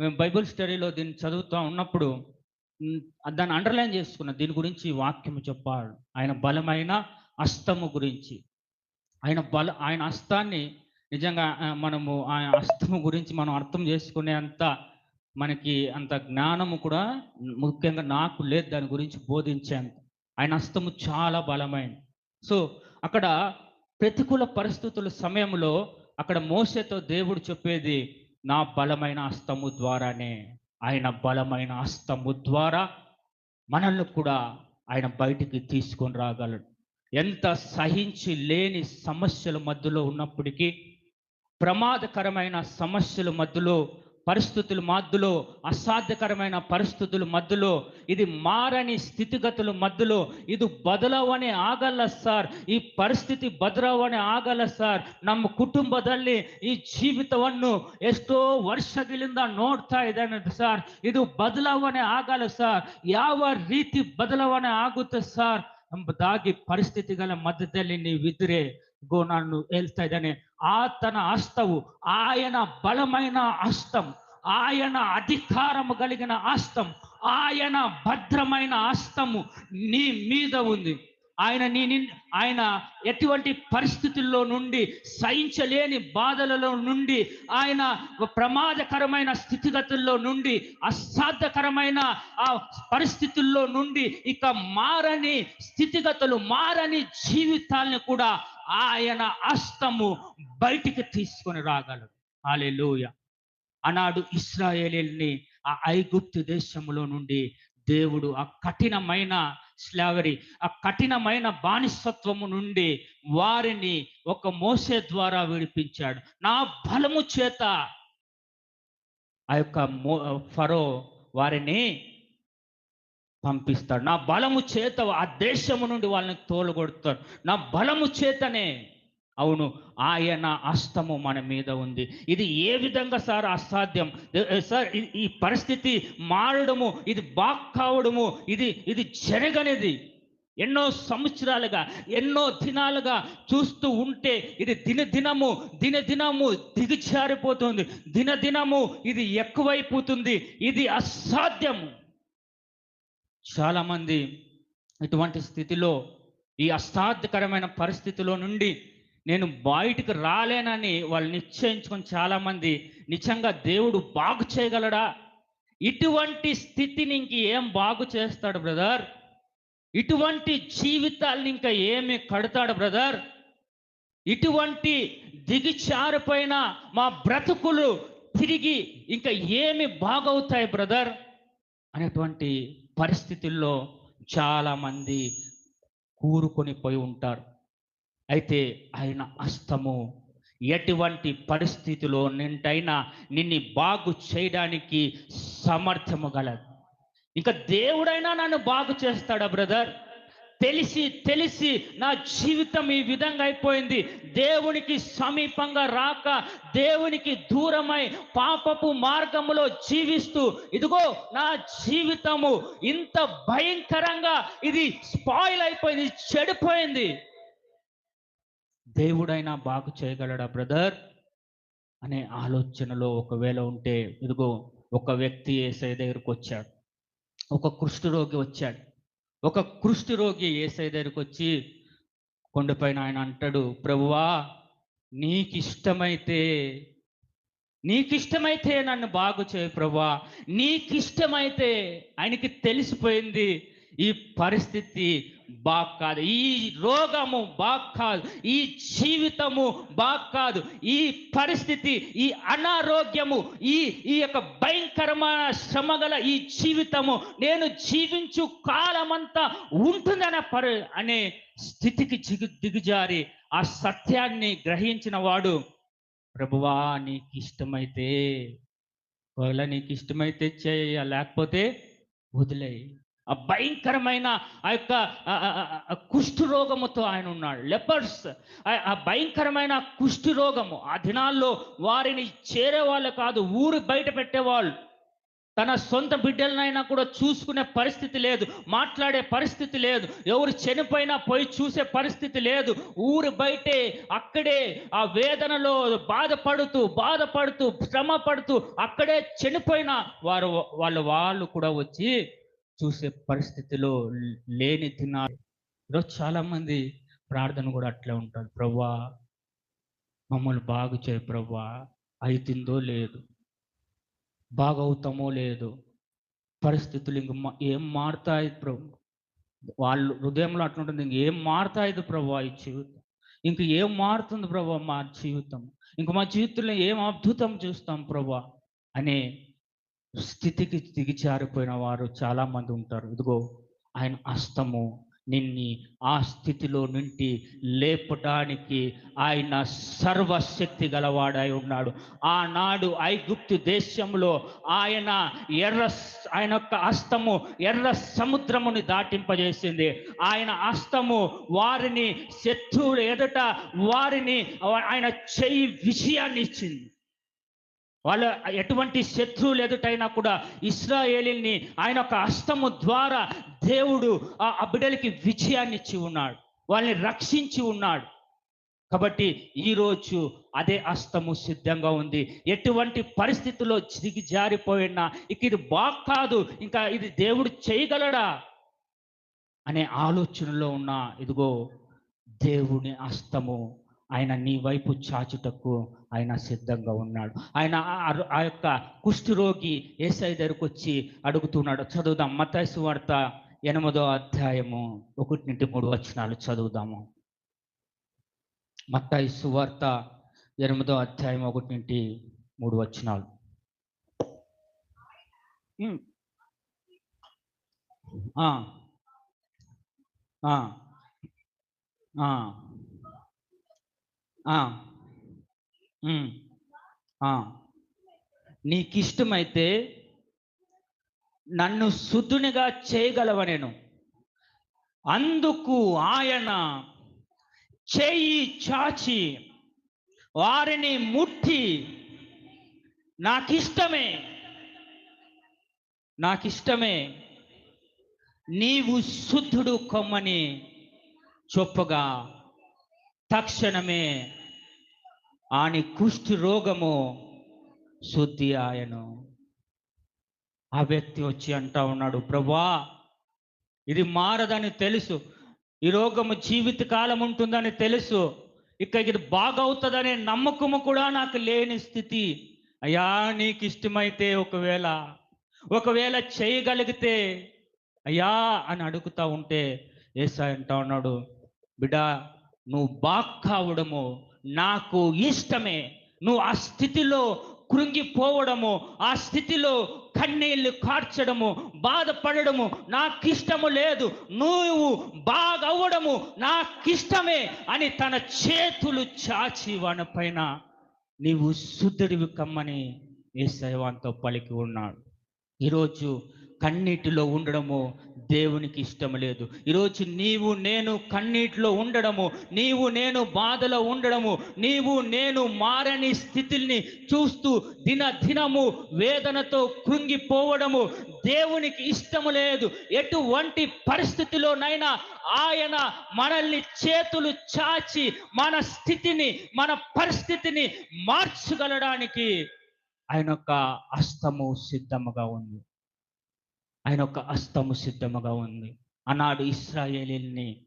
మేము బైబిల్ స్టడీలో దీన్ని చదువుతూ ఉన్నప్పుడు దాన్ని అండర్లైన్ చేసుకున్న దీని గురించి వాక్యం చెప్పాడు. ఆయన బలమైన అస్తము గురించి. ఆయన బల ఆయన అస్తాన్ని నిజంగా మనము ఆయన అస్తము గురించి మనం అర్థం చేసుకునే అంత మనకి అంత జ్ఞానము కూడా ముఖ్యంగా నాకు లేదు దాని గురించి బోధించేంత. ఆయన హస్తము చాలా బలమైనది సో అక్కడ ప్రతికూల పరిస్థితుల సమయంలో అక్కడ మోసతో దేవుడు చెప్పేది నా బలమైన హస్తము ద్వారానే ఆయన బలమైన హస్తము ద్వారా మనల్ని కూడా ఆయన బయటికి తీసుకొని రాగలడు. ఎంత సహించి లేని సమస్యల మధ్యలో ఉన్నప్పటికీ ప్రమాదకరమైన సమస్యల మధ్యలో పరిస్థితుల మధ్యలో అసాధ్యకరమైన పరిస్థితుల మధ్యలో ఇది మారని స్థితిగతుల మధ్యలో ఇది ಬದಲಾವಣೆ ಆಗಲ್ಲ ಸರ್ ಈ ಪರಿಸ್ಥಿತಿ ಬದಲಾವಣೆ ಆಗಲ್ಲ ಸರ್ ನಮ್ಮ ಕುಟುಂಬದಲ್ಲಿ ಈ ಜೀವಿತವನ್ನು ಎಷ್ಟೋ ವರ್ಷಗಳಿಂದ ನೋಡ್ತಾ ಇದ್ದಾನೆ ಸರ್ ಇದು ಬದಲಾವಣೆ ಆಗಲ್ಲ ಸರ್ ಯಾವ ರೀತಿ ಬದಲಾವಣೆ ಆಗುತ್ತೆ ಸರ್ ಎಂಬುದಾಗಿ ಪರಿಸ್ಥಿತಿಗಳ ಮಧ್ಯದಲ್ಲಿ ನೀವಿದ್ರೆ గోనాను ఏల్తాదనే ఆ తన ఆస్తవు ఆయన బలమైన ఆస్తం ఆయన అధికారము కలిగిన ఆస్తం ఆయన భద్రమైన ఆస్తము నీ మీద ఉంది. ఆయన నీ ఆయన ఎటువంటి పరిస్థితుల్లో నుండి సహించలేని బాధలలో నుండి ఆయన ప్రమాదకరమైన స్థితిగతుల్లో నుండి అసాధ్యకరమైన ఆ పరిస్థితుల్లో నుండి ఇక మారని స్థితిగతులు మారని జీవితాలను కూడా ఆయన అస్తము బయటికి తీసుకొని రాగలడు. ఆలెలోయ ఆనాడు ఇస్రాయేలీల్ని ఆ ఐగుప్తు దేశంలో నుండి దేవుడు ఆ కఠినమైన స్లావరీ ఆ కఠినమైన బానిసత్వము నుండి వారిని ఒక మోసే ద్వారా విడిపించాడు. నా బలము చేత ఆ యొక్క మో ఫరో వారిని పంపిస్తాడు. నా బలము చేత ఆ దేశము నుండి వాళ్ళని తోలుగొడతాడు నా బలము చేతనే అవును ఆయన అస్తము మన మీద ఉంది. ఇది ఏ విధంగా సార్ అసాధ్యం? సార్ ఈ- పరిస్థితి మారడము ఇది బాక్ కావడము ఇది ఇది జరగనిది. ఎన్నో సంవత్సరాలుగా ఎన్నో దినాలుగా చూస్తూ ఉంటే ఇది దినదినము దినదినము దిగజారిపోతుంది దినదినము ఇది ఎక్కువైపోతుంది. ఇది అసాధ్యము. చాలామంది ఇటువంటి స్థితిలో ఈ అసాధ్యకరమైన పరిస్థితిలో నుండి నేను బయటికి రాలేనని వాళ్ళు నిశ్చయించుకొని చాలామంది నిజంగా దేవుడు బాగు చేయగలడా? ఇటువంటి స్థితిని ఇంక ఏం బాగు చేస్తాడు బ్రదర్? ఇటువంటి జీవితాల్ని ఇంకా ఏమి కడతాడు బ్రదర్? ఇటువంటి దిగిచారిపోయిన మా బ్రతుకులు తిరిగి ఇంకా ఏమి బాగవుతాయి బ్రదర్? అనేటువంటి పరిస్థితుల్లో చాలామంది కూరుకొని పోయి ఉంటారు. అయితే ఆయన అస్తము. ఎటువంటి పరిస్థితిలో నింటైనా నిన్ను బాగు చేయడానికి సామర్థ్యము గలదు ఇంకా దేవుడైనా నన్ను బాగు చేస్తాడా బ్రదర్? తెలిసి తెలిసి నా జీవితం ఈ విధంగా అయిపోయింది. దేవునికి సమీపంగా రాక దేవునికి దూరమై పాపపు మార్గములో జీవిస్తూ ఇదిగో నా జీవితము ఇంత భయంకరంగా ఇది స్పాయిల్ అయిపోయింది చెడిపోయింది. దేవుడైనా బాగు చేయగలడా బ్రదర్? అనే ఆలోచనలో ఒకవేళ ఉంటే ఇదిగో ఒక వ్యక్తి ఏసై దగ్గరకు వచ్చాడు. ఒక కుష్ఠరోగి వచ్చాడు. ఒక కుష్ఠరోగి ఏసై దగ్గరికి వచ్చి కొండపైన ఆయన అంటాడు ప్రభువా నీకిష్టమైతే నీకిష్టమైతే నన్ను బాగు చేయి ప్రభువా. నీకిష్టమైతే ఆయనకి తెలిసిపోయింది. ఈ పరిస్థితి బాగ్ కాదు ఈ రోగము బాగ్ కాదు ఈ జీవితము బాగ్ కాదు ఈ పరిస్థితి ఈ అనారోగ్యము ఈ ఈ యొక్క భయంకరమైన శ్రమ గల ఈ జీవితము నేను జీవించు కాలమంతా ఉంటుందనే పరి అనే స్థితికి దిగు దిగుజారి ఆ సత్యాన్ని గ్రహించిన వాడు ప్రభువా నీకు ఇష్టమైతే ఒకవేళ నీకు ఇష్టమైతే చేయ లేకపోతే వదిలేయి. ఆ భయంకరమైన ఆ యొక్క ఆ- రోగముతో ఆయన ఉన్నాడు. లెపర్స్ ఆ భయంకరమైన కుష్ఠు రోగము. ఆ దినాల్లో వారిని చేరేవాళ్ళు కాదు ఊరు బయట పెట్టేవాళ్ళు. తన సొంత బిడ్డలనైనా కూడా చూసుకునే పరిస్థితి లేదు మాట్లాడే పరిస్థితి లేదు ఎవరు చనిపోయినా పోయి చూసే పరిస్థితి లేదు. ఊరు బయటే అక్కడే ఆ వేదనలో బాధపడుతూ బాధపడుతూ శ్రమ పడుతూ అక్కడే చనిపోయిన వారు వాళ్ళు వాళ్ళు కూడా వచ్చి చూసే పరిస్థితిలో లేని దినాలు. ఈరోజు చాలా మంది ప్రార్థన కూడా అట్లే ఉంటారు. ప్రవ్వా మమ్మల్ని బాగు చేయి ప్రవ్వా అయితుందో లేదు. బాగవుతామో లేదు. పరిస్థితులు ఇంక ఏం మారుతాయి ప్రభు వాళ్ళు హృదయంలో అట్లుంటుంది ఇంక ఏం మారుతాయి ప్రభా ఈ జీవితం? ఇంక ఏం మారుతుంది ప్రభా మా జీవితం? ఇంక మా జీవితంలో ఏం అద్భుతం చూస్తాం ప్రభా? అనే స్థితికి దిగిచారిపోయిన వారు చాలామంది ఉంటారు. ఇదిగో ఆయన అస్తము నిన్ని ఆ స్థితిలో నుండి లేపడానికి ఆయన సర్వశక్తి గలవాడై ఉన్నాడు. ఆనాడు ఐగుప్తు దేశంలో ఆయన ఎర్ర ఆయన యొక్క అస్తము ఎర్ర సముద్రముని దాటింపజేసింది. ఆయన అస్తము వారిని శత్రువులు ఎదుట వారిని ఆయన చెయ్యి విషయాన్ని ఇచ్చింది వాళ్ళ ఎటువంటి శత్రువులు ఎదుటైనా కూడా ఇస్రాయేలీల్ని ఆయన ఒక హస్తము ద్వారా దేవుడు ఆ ఆ బిడ్డలకి విజయాన్ని ఇచ్చి ఉన్నాడు. వాళ్ళని రక్షించి ఉన్నాడు. కాబట్టి ఈరోజు అదే అస్తము సిద్ధంగా ఉంది. ఎటువంటి పరిస్థితుల్లో దిగి జారిపోయినా ఇక ఇది బాగాదు కాదు ఇంకా ఇది దేవుడు చేయగలడా అనే ఆలోచనలో ఉన్న ఇదిగో దేవుని అస్తము ఆయన నీ వైపు చాచుటకు ఆయన సిద్ధంగా ఉన్నాడు. ఆయన ఆ- ఆ- ఆ యొక్క కుష్ఠరోగి ఏసై దగ్గరకు వచ్చి అడుగుతున్నాడు. చదువుదాం. మతాసు వార్త ఎనిమిదో అధ్యాయము ఒకటి నుండి మూడు వచనాలు చదువుదాము. మత్తాయి సువార్త ఎనిమిదో అధ్యాయం ఒకటి నుండి మూడు వచనాలు. ఆ. నీకిష్టమైతే నన్ను శుద్ధునిగా చేయగలవ నేను? అందుకు ఆయన చేయి చాచి వారిని ముట్టి నాకిష్టమే. నాకిష్టమే. నీవు శుద్ధుడు కొమ్మని చొప్పగా తక్షణమే ఆని కుష్ఠి రోగము శుద్ధి ఆయను. ఆ వ్యక్తి వచ్చి అంటా ఉన్నాడు ప్రభా ఇది మారదని తెలుసు. ఈ రోగము జీవిత కాలం ఉంటుందని తెలుసు. ఇక ఇది బాగవుతుందనే నమ్మకము కూడా నాకు లేని స్థితి. అయ్యా నీకు ఇష్టమైతే ఒకవేళ ఒకవేళ చేయగలిగితే అయ్యా అని అడుగుతా ఉంటే ఏసా అంటా ఉన్నాడు బిడా నువ్వు బాక్ కావడము నాకు ఇష్టమే. నువ్వు ఆ స్థితిలో కృంగిపోవడము ఆ స్థితిలో కన్నీళ్ళు కార్చడము బాధపడడము నాకు ఇష్టము లేదు. నువ్వు బాగవ్వడము నాకిష్టమే అని తన చేతులు చాచి వాని పైన నీవు శుద్ధుడివి కమ్మని ఏసైవాన్తో పలికి ఉన్నాడు. ఈరోజు కన్నీటిలో ఉండడము దేవునికి ఇష్టం లేదు. ఈరోజు నీవు నేను కన్నీటిలో ఉండడము నీవు నేను బాధలో ఉండడము నీవు నేను మారని స్థితిని చూస్తూ దిన దినము వేదనతో కృంగిపోవడము దేవునికి ఇష్టము లేదు. ఎటువంటి పరిస్థితిలోనైనా ఆయన మనల్ని చేతులు చాచి మన స్థితిని మన పరిస్థితిని మార్చగలడానికి ఆయన యొక్క అస్తము సిద్ధముగా ఉంది. ఆయన యొక్క అస్తము సిద్ధముగా ఉంది. ఆనాడు ఇస్రాయేలీల్ని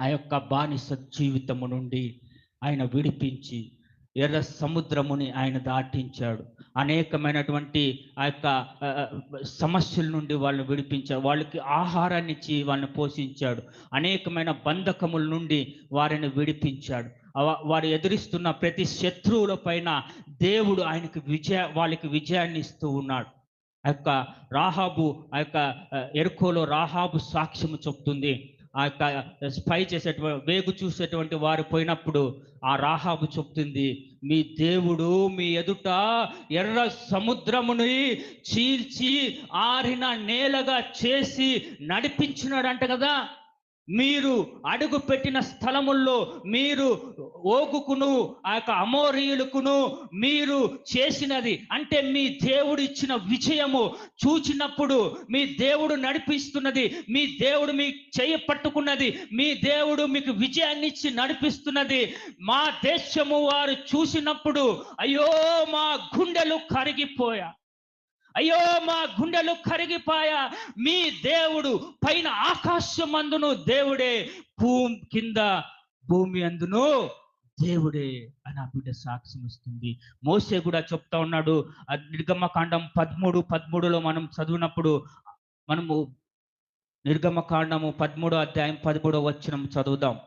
ఆ యొక్క బానిస జీవితము నుండి ఆయన విడిపించి ఎర్ర సముద్రముని ఆయన దాటించాడు. అనేకమైనటువంటి ఆ యొక్క సమస్యల నుండి వాళ్ళని విడిపించాడు. వాళ్ళకి ఆహారాన్ని ఇచ్చి వాళ్ళని పోషించాడు. అనేకమైన బంధకముల నుండి వారిని విడిపించాడు. వారు ఎదురిస్తున్న ప్రతి శత్రువుల పైన దేవుడు ఆయనకి విజయ వాళ్ళకి విజయాన్ని ఇస్తూ ఉన్నాడు. ఆ యొక్క రాహాబు ఆ యొక్క ఎరుకోలో రాహాబు సాక్ష్యము చెప్తుంది. ఆ యొక్క స్పై చేసేటువంటి వేగు చూసేటువంటి వారు పోయినప్పుడు ఆ రాహాబు చెప్తుంది మీ దేవుడు మీ ఎదుట ఎర్ర సముద్రముని చీల్చి ఆరిన నేలగా చేసి నడిపించినాడంట కదా! మీరు అడుగు పెట్టిన స్థలముల్లో మీరు ఓగుకును ఆ యొక్క అమోరీయులకును మీరు చేసినది. అంటే మీ దేవుడు ఇచ్చిన విజయము చూచినప్పుడు మీ దేవుడు నడిపిస్తున్నది మీ దేవుడు మీ చేయ పట్టుకున్నది మీ దేవుడు మీకు విజయాన్ని ఇచ్చి నడిపిస్తున్నది. మా దేశము వారు చూసినప్పుడు అయ్యో మా గుండెలు కరిగిపోయా. అయ్యో మా గుండెలు కరిగిపోయా. మీ దేవుడు పైన ఆకాశమందును దేవుడే భూమి కింద భూమి అందును దేవుడే అని ఆ బిడ్డ సాక్ష్యం ఇస్తుంది. మోసే కూడా చెప్తా ఉన్నాడు. నిర్గమ నిర్గమకాండం పదమూడు పదమూడులో మనం చదివినప్పుడు మనము నిర్గమకాండము పదమూడో అధ్యాయం పదమూడో వచ్చినం చదువుదాం.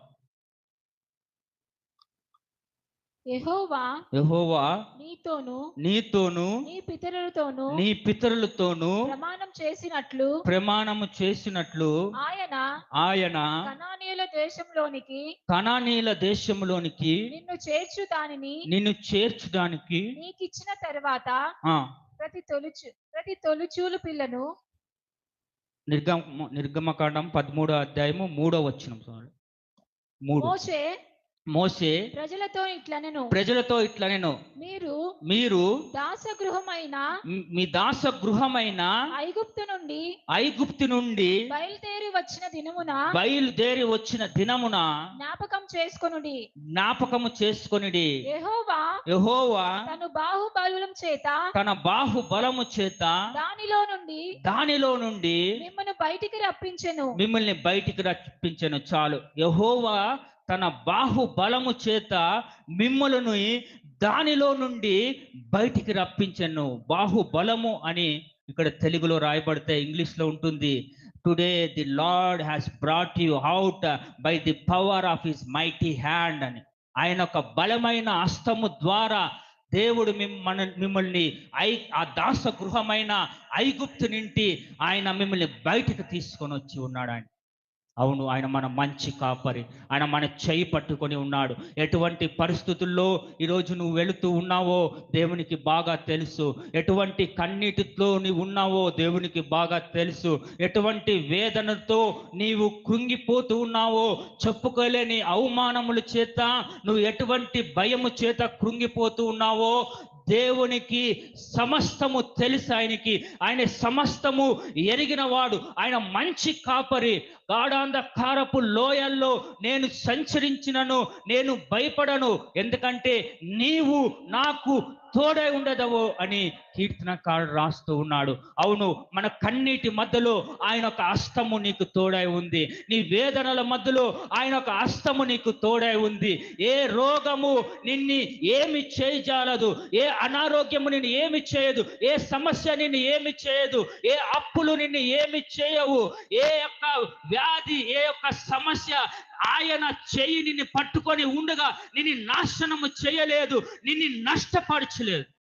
యెహోవా యెహోవా నీతోను నీతోను నీ పితరులతోను నీ పితరులతోను ప్రమాణం చేసినట్లు ప్రమాణము చేసినట్లు ఆయన ఆయన కనానీయుల దేశంలోనికి కణానీల దేశంలోనికి నిన్ను చేర్చు దానిని నిన్ను చేర్చడానికి నీకిచ్చిన తర్వాత ప్రతి తొలుచు ప్రతి తొలుచూలు పిల్లను నిర్గమ నిర్గమకాండం పదమూడో అధ్యాయము మూడో వచ్చిన మూడు మోషే మోసే ప్రజలతో ఇట్లనెను. ప్రజలతో ఇట్లా నేను మీరు మీరు దాసగృహమైన మ్- మీ దాస గృహమైన ఐగుప్తు నుండి ఐగుప్తు నుండి బయలుదేరి వచ్చిన దినమున బయలుదేరి వచ్చిన దినమున జ్ఞాపకం చేసుకొనుడి. జ్ఞాపకము చేసుకొనిడి. యెహోవా యెహోవా తను బాహుబలం చేత తన బాహు బలము చేత దానిలో నుండి దానిలో నుండి మిమ్మల్ని బయటికి రప్పించెను. మిమ్మల్ని బయటికి రప్పించను. చాలు. యహోవా తన బాహుబలము చేత మిమ్మలను దానిలో నుండి బయటికి రప్పించను. బాహుబలము అని ఇక్కడ తెలుగులో రాయబడితే ఇంగ్లీష్లో ఉంటుంది. Today the lord has brought you out by the power of his mighty hand అని. ఆయన ఒక బలమైన హస్తము ద్వారా దేవుడు మిమ్మల్ని మిమ్మల్ని ఐ ఆ దాస గృహమైన ఐగుప్తు నుండి ఆయన మిమ్మల్ని బయటికి తీసుకొని వచ్చి ఉన్నాడు అవును ఆయన మన మంచి కాపరి. ఆయన మన చేయి పట్టుకొని ఉన్నాడు. ఎటువంటి పరిస్థితుల్లో ఈరోజు నువ్వు వెళుతూ ఉన్నావో దేవునికి బాగా తెలుసు. ఎటువంటి కన్నీటితో నీవు ఉన్నావో దేవునికి బాగా తెలుసు. ఎటువంటి వేదనతో నీవు కృంగిపోతూ ఉన్నావో చెప్పుకోలేని అవమానముల చేత నువ్వు ఎటువంటి భయము చేత కృంగిపోతూ ఉన్నావో దేవునికి సమస్తము తెలుసు ఆయనకి. ఆయన సమస్తము ఎరిగిన వాడు ఆయన మంచి కాపరి. గాఢాంధకారపు లోయల్లో నేను సంచరించినను నేను భయపడను. ఎందుకంటే నీవు నాకు తోడై ఉండదవు అని కీర్తనకారుడు రాస్తూ ఉన్నాడు. అవును మన కన్నీటి మధ్యలో ఆయన ఒక అస్తము నీకు తోడై ఉంది. నీ వేదనల మధ్యలో ఆయన ఒక అస్తము నీకు తోడై ఉంది. ఏ రోగము నిన్ని ఏమి చేయజాలదు. ఏ అనారోగ్యము నిన్ను ఏమి చేయదు. ఏ సమస్య నిన్ను ఏమి చేయదు. ఏ అప్పులు నిన్ను ఏమి చేయవు. ఏ యొక్క వ్యాధి ఏ యొక్క సమస్య ఆయన చెయ్యి నిన్ను పట్టుకొని ఉండగా. నిన్ను నాశనము చేయలేదు. నిన్ను నష్టపరచలేదు.